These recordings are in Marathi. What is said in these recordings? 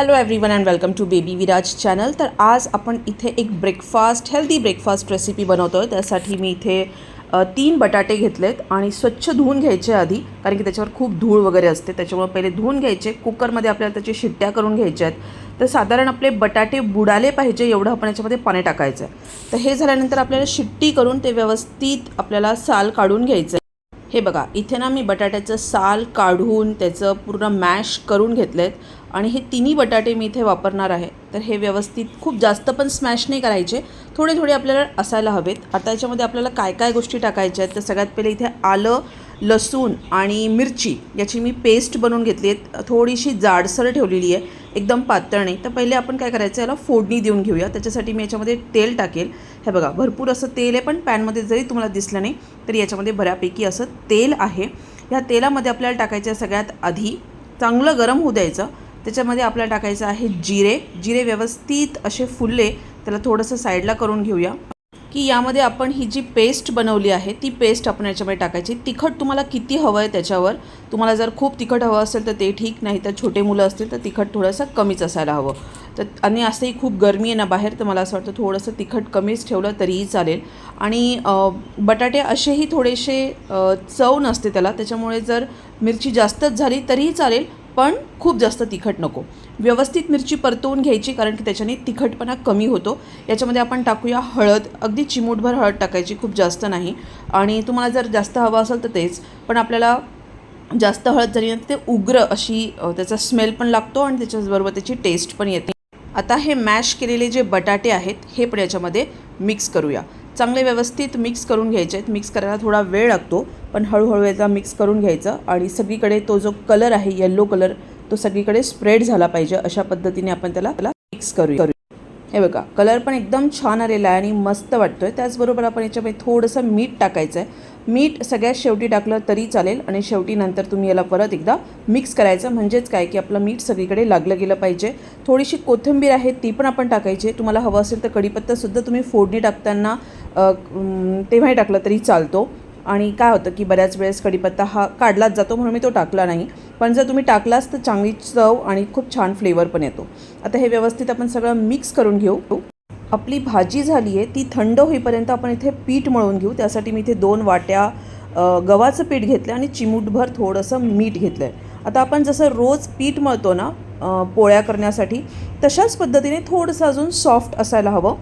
Hello everyone and welcome to baby Viraj channel तर आज आपण इथे एक ब्रेकफास्ट हेल्दी ब्रेकफास्ट रेसिपी बनवतो आहे त्यासाठी मी इथे तीन बटाटे घेतलेत आणि स्वच्छ धुवून घ्यायचे आधी कारण की त्याच्यावर खूप धूळ वगैरे असते. त्याच्यामुळे पहिले धुवून घ्यायचे कुकरमध्ये आपल्याला त्याची शिट्ट्या करून घ्यायच्या आहेत. तर साधारण आपले बटाटे बुडाले पाहिजे एवढं आपण याच्यामध्ये पाणी टाकायचं आहे तर हे झाल्यानंतर आपल्याला शिट्टी करून ते व्यवस्थित आपल्याला साल काढून घ्यायचं आहे हे बघा इथे ना मी बटाट्याचं साल काढून त्याचं पूर्ण मॅश करून घेतलं आहेत आणि हे तिन्ही बटाटे मी इथे वापरणार आहे. तर हे व्यवस्थित खूप जास्त पण स्मॅश नाही करायचे थोडे थोडे आपल्याला असायला हवेत. आता याच्यामध्ये आपल्याला काय काय गोष्टी टाकायच्या आहेत तर सगळ्यात पहिले इथे आलं लसूण आणि मिरची याची मी पेस्ट बनवून घेतली आहे. थोडीशी जाडसर ठेवलेली आहे. एकदम पातळ नाही. तर पहिले आपण काय करायचं याला फोडणी देऊन घेऊया. त्याच्यासाठी मी याच्यामध्ये तेल टाकेल. हे बघा भरपूर असं तेल आहे पण पॅनमध्ये जरी तुम्हाला दिसलं नाही तरी याच्यामध्ये बऱ्यापैकी असं तेल आहे. ह्या तेलामध्ये आपल्याला टाकायचं आहे सगळ्यात आधी चांगलं गरम होऊ द्यायचं. त्याच्यामध्ये आपल्याला टाकायचं आहे जिरे. जिरे व्यवस्थित असे फुलले त्याला थोडंसं साईडला करून घेऊया. की यामध्ये आपण ही जी पेस्ट बनवली आहे ती पेस्ट आपण याच्यामध्ये टाकायची. तिखट तुम्हाला किती हवं आहे त्याच्यावर? तुम्हाला जर खूप तिखट हवं असेल तर ते ठीक नाही तर छोटे मुलं असतील तर तिखट थोडंसं कमीच असायला हवं. तर आणि असंही खूप गरमी आहे ना बाहेर तर मला असं वाटतं थोडंसं तिखट कमीच ठेवलं तरीही चालेल. आणि बटाटे असेही थोडेसे चव नसते त्याला त्याच्यामुळे जर मिरची जास्तच झाली तरीही चालेल. पण खूप जास्त तिखट नको. व्यवस्थित मिरची परतवून घ्यायची कारण की त्याच्याने तिखटपणा कमी होतो. याच्यामध्ये आपण टाकूया हळद. अगदी चिमूटभर हळद टाकायची खूप जास्त नाही. आणि तुम्हाला जर जास्त हवं असेल तर तेच. पण आपल्याला जास्त हळद झाली ते उग्र अशी त्याचा स्मेल पण लागतो आणि त्याच्याबरोबर त्याची टेस्ट पण येते. आता हे मॅश केलेले जे बटाटे आहेत हे पण याच्यामध्ये मिक्स करूया. चांगले व्यवस्थित मिक्स करून घ्यायचे आहेत. मिक्स करायला थोडा वेळ लागतो पण हळूहळू याचा मिक्स करून घ्यायचं आणि सगळीकडे तो जो कलर आहे येल्लो कलर तो सगळीकडे स्प्रेड झाला पाहिजे. अशा पद्धतीने आपण त्याला त्याला मिक्स करू. करू हे बघा कलर पण एकदम छान आलेला आहे आणि मस्त वाटतो आहे त्याचबरोबर आपण याच्यामध्ये थोडंसं मीठ टाकायचं आहे मीठ सगळ्यात शेवटी टाकलं तरी चालेल आणि शेवटी नंतर तुम्ही याला परत एकदा मिक्स करायचं. म्हणजेच काय की आपलं मीठ सगळीकडे लागलं गेलं पाहिजे. थोडीशी कोथिंबीर आहे ती पण आपण टाकायची. तुम्हाला हवं असेल तर कढीपत्तासुद्धा तुम्ही फोडणी टाकताना तेव्हाही टाकलं तरी चालतो. आणि काय होतं की बऱ्याच वेळेस कढीपत्ता हा काढलाच जातो म्हणून मी तो टाकला नाही. पण जर तुम्ही टाकलाच तर चांगली चव आणि खूप छान फ्लेवर पण येतो. आता हे व्यवस्थित आपण सगळं मिक्स करून घेऊ. आपली भाजी झाली आहे ती थंड होईपर्यंत आपण इथे पीठ मळून घेऊ. त्यासाठी मी इथे दोन वाट्या गव्हाचं पीठ घेतलं आणि चिमूटभर थोडंसं मीठ घेतलं आहे आता आपण जसं रोज पीठ मळतो ना पोळ्या करण्यासाठी तशाच पद्धतीने थोडंसं अजून सॉफ्ट असायला हवं.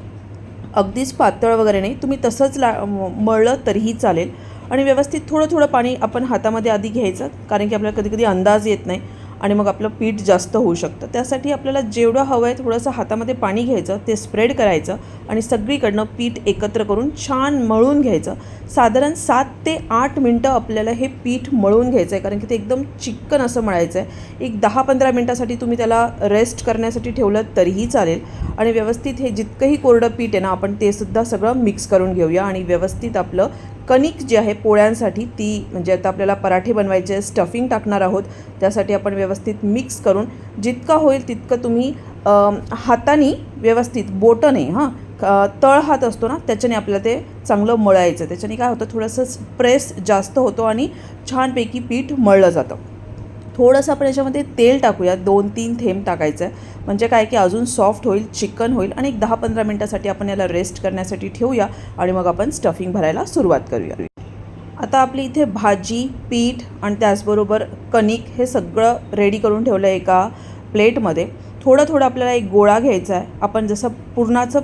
अगदीच पातळ वगैरे नाही तुम्ही तसंच ला मळलं तरीही चालेल. आणि व्यवस्थित थोडं थोडं पाणी आपण हातामध्ये आधी घ्यायचं कारण की आपल्याला कधी कधी अंदाज येत नाही. आणि मग आपलं पीठ जास्त होऊ शकतं. त्यासाठी आपल्याला जेवढं हवं आहे थोडंसं हातामध्ये पाणी घ्यायचं ते स्प्रेड करायचं आणि सगळीकडनं पीठ एकत्र करून छान मळून घ्यायचं. साधारण सात ते आठ मिनटं आपल्याला हे पीठ मळून घ्यायचं आहे कारण की ते एकदम चिक्कन असं मळायचं आहे. एक दहा पंधरा मिनटासाठी तुम्ही त्याला रेस्ट करण्यासाठी ठेवलं तरीही चालेल. आणि व्यवस्थित हे जितकंही कोरडं पीठ आहे ना आपण ते सुद्धा सगळं मिक्स करून घेऊया आणि व्यवस्थित आपलं कणिक जे आहे पोळ्यांसाठी ती म्हणजे आता आपल्याला पराठे बनवायचे स्टफिंग टाकणार आहोत त्यासाठी आपण व्यवस्थित व्यवस्थित मिक्स करून जितकं होईल तितकं तुम्ही हाताने व्यवस्थित बोटं नाही हां तळ हात असतो ना त्याच्याने आपल्याला ते चांगलं मळायचं. त्याच्याने काय होतं थोडंसं प्रेस जास्त होतो आणि छानपैकी पीठ मळलं जातं. थोडंसं आपण याच्यामध्ये तेल टाकूया. दोन तीन थेंब टाकायचं. आहे म्हणजे काय की अजून सॉफ्ट होईल चिकन होईल आणि एक दहा पंधरा मिनटासाठी आपण याला रेस्ट करण्यासाठी ठेवूया आणि मग आपण स्टफिंग भरायला सुरुवात करूया. आता आपली इथे भाजी पीठ आणि त्याचबरोबर कणिक हे सगळं रेडी करून ठेवलं आहे एका प्लेटमध्ये. थोडं थोडं आपल्याला एक गोळा घ्यायचा आहे आपण जसं पुरणाचं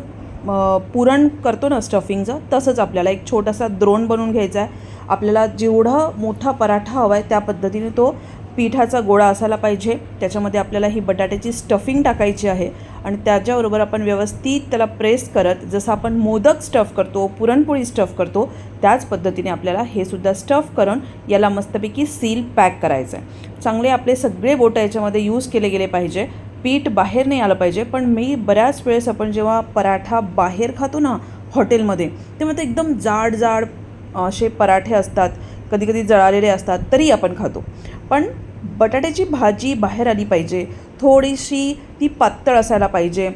पुरण करतो ना स्टफिंगचं तसंच आपल्याला एक छोटासा द्रोण बनवून घ्यायचा आहे आपल्याला जेवढा मोठा पराठा हवा आहे त्या पद्धतीने तो पिठाचा गोळा असायला पाहिजे. त्याच्यामध्ये आपल्याला ही बटाट्याची स्टफिंग टाकायची आहे. आणि त्याच्याबरोबर आपण व्यवस्थित त्याला प्रेस करत जसं आपण मोदक स्टफ करतो पुरणपोळी स्टफ करतो त्याच पद्धतीने आपल्याला हे सुद्धा स्टफ करून याला मस्तपैकी सील पॅक करायचं आहे चांगले आपले सगळे बोटं याच्यामध्ये यूज केले गेले पाहिजे. पीठ बाहेर नाही आलं पाहिजे पण मी बऱ्याच वेळेस आपण जेव्हा पराठा बाहेर खातो ना हॉटेलमध्ये तेव्हा ते एकदम जाड जाड असे पराठे असतात कधी कधी जळालेले असतात तरी आपण खातो. पण बटाट्याची भाजी बाहेर आली पाहिजे थोडीशी ती पातळ असायला पाहिजे.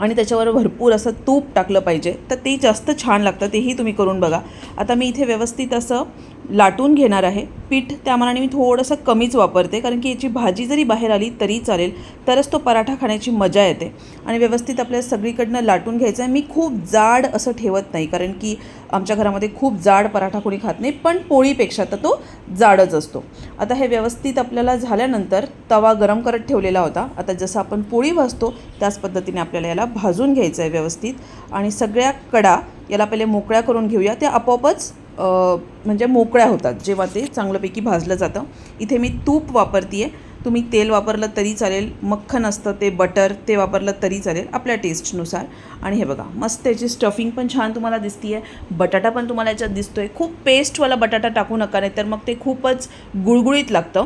आणि त्याच्यावर भरपूर असं तूप टाकलं पाहिजे. तर ते जास्त छान लागतं तेही तुम्ही करून बघा. आता मी इथे व्यवस्थित असं लाटून घेणार आहे. पीठ त्यामानाने मी थोडंसं कमीच वापरते कारण की याची भाजी जरी बाहेर आली तरी चालेल तरच तो पराठा खाण्याची मजा येते. आणि व्यवस्थित आपल्याला सगळीकडनं लाटून घ्यायचं आहे. मी खूप जाड असं ठेवत नाही कारण की आमच्या घरामध्ये खूप जाड पराठा कोणी खात नाही पण पोळीपेक्षा तर तो जाडच असतो. आता हे व्यवस्थित आपल्याला झाल्यानंतर तवा गरम करत ठेवलेला होता. आता जसं आपण पोळी भाजतो त्याच पद्धतीने आपल्याला याला भाजून घ्यायचं आहे व्यवस्थित. आणि सगळ्या कडा याला पहिले मोकळ्या करून घेऊया. त्या आपोआपच म्हणजे मोकळ्या होतात. जेव्हा ते चांगल्यापैकी भाजलं जातं. इथे मी तूप वापरते आहे तुम्ही तेल वापरलं तरी चालेल. मक्खन असतं ते बटर ते वापरलं तरी चालेल आपल्या टेस्टनुसार. आणि हे बघा मस्त त्याची स्टफिंग पण छान तुम्हाला दिसती आहे बटाटा पण तुम्हाला याच्यात दिसतो आहे खूप पेस्टवाला बटाटा टाकू नका नाही तर मग ते खूपच गुळगुळीत लागतं.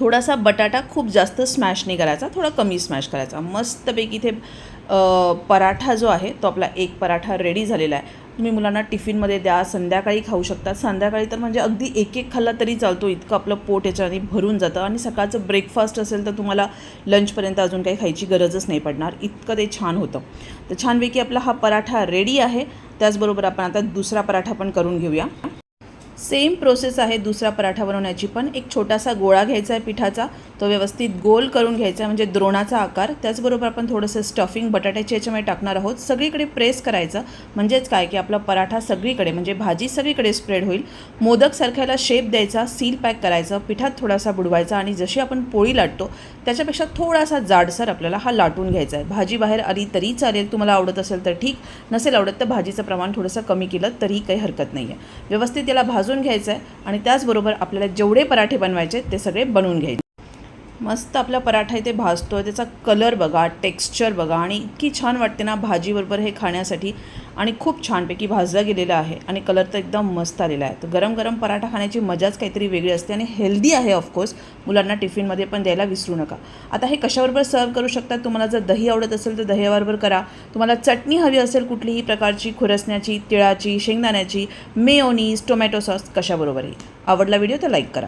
थोडासा बटाटा खूप जास्त स्मॅश नाही करायचा थोडा कमी स्मॅश करायचा. मस्तपैकी इथे पराठा जो आहे तो आपला एक पराठा रेडी झालेला आहे. तुम्ही मुलांना टिफिनमध्ये द्या संध्याकाळी खाऊ शकता. संध्याकाळी तर म्हणजे अगदी एक एक खाल्ला तरी चालतो. इतकं आपलं पोट याच्याने भरून जातं. आणि सकाळचं ब्रेकफास्ट असेल तर तुम्हाला लंचपर्यंत अजून काही खायची गरजच नाही पडणार. इतकं ते छान होतं. तर छानपैकी आपला हा पराठा रेडी आहे. त्याचबरोबर आपण आता दुसरा पराठा पण करून घेऊया. सेम प्रोसेस आहे दुसरा पराठा बनवण्याची पण एक छोटासा गोळा घ्यायचा आहे पिठाचा तो व्यवस्थित गोल करून घ्यायचा आहे म्हणजे द्रोणाचा आकार. त्याचबरोबर आपण थोडंसं स्टफिंग बटाट्याची याच्यामध्ये टाकणार आहोत. सगळीकडे प्रेस करायचं. म्हणजेच काय की आपला पराठा सगळीकडे म्हणजे भाजी सगळीकडे स्प्रेड होईल. मोदकसारख्याला शेप द्यायचा सील पॅक करायचं पिठात थोडासा बुडवायचा आणि जशी आपण पोळी लाटतो त्याच्यापेक्षा थोडासा जाडसर आपल्याला हा लाटून घ्यायचा आहे. भाजी बाहेर आली तरी चालेल. तुम्हाला आवडत असेल तर ठीक. नसेल आवडत तर भाजीचं प्रमाण थोडंसं कमी केलं तरी काही हरकत नाही आहे व्यवस्थित याला भाजून घ्यायचं आहे आणि त्याचबरोबर आपल्याला जेवढे पराठे बनवायचे ते सगळे बनवून घ्यायचे. मस्त आपला पराठा इथे भाजतो आहे त्याचा कलर बघा टेक्स्चर बघा आणि इतकी छान वाटते ना भाजीबरोबर हे खाण्यासाठी. आणि खूप छानपैकी भाजला गेलेला आहे आणि कलर तर एकदम मस्त आलेला आहे. तर गरम गरम पराठा खाण्याची मजाच काहीतरी वेगळी असते आणि हेल्दी आहे ऑफकोर्स मुलांना टिफिनमध्ये पण द्यायला विसरू नका. आता हे कशाबरोबर सर्व करू शकता? तुम्हाला जर दही आवडत असेल तर दह्याबरोबर करा. तुम्हाला चटणी हवी असेल कुठलीही प्रकारची खुरसण्याची तिळाची शेंगदाण्याची मेयोनीज टोमॅटो सॉस कशाबरोबरही. आवडला व्हिडिओ तर लाईक करा.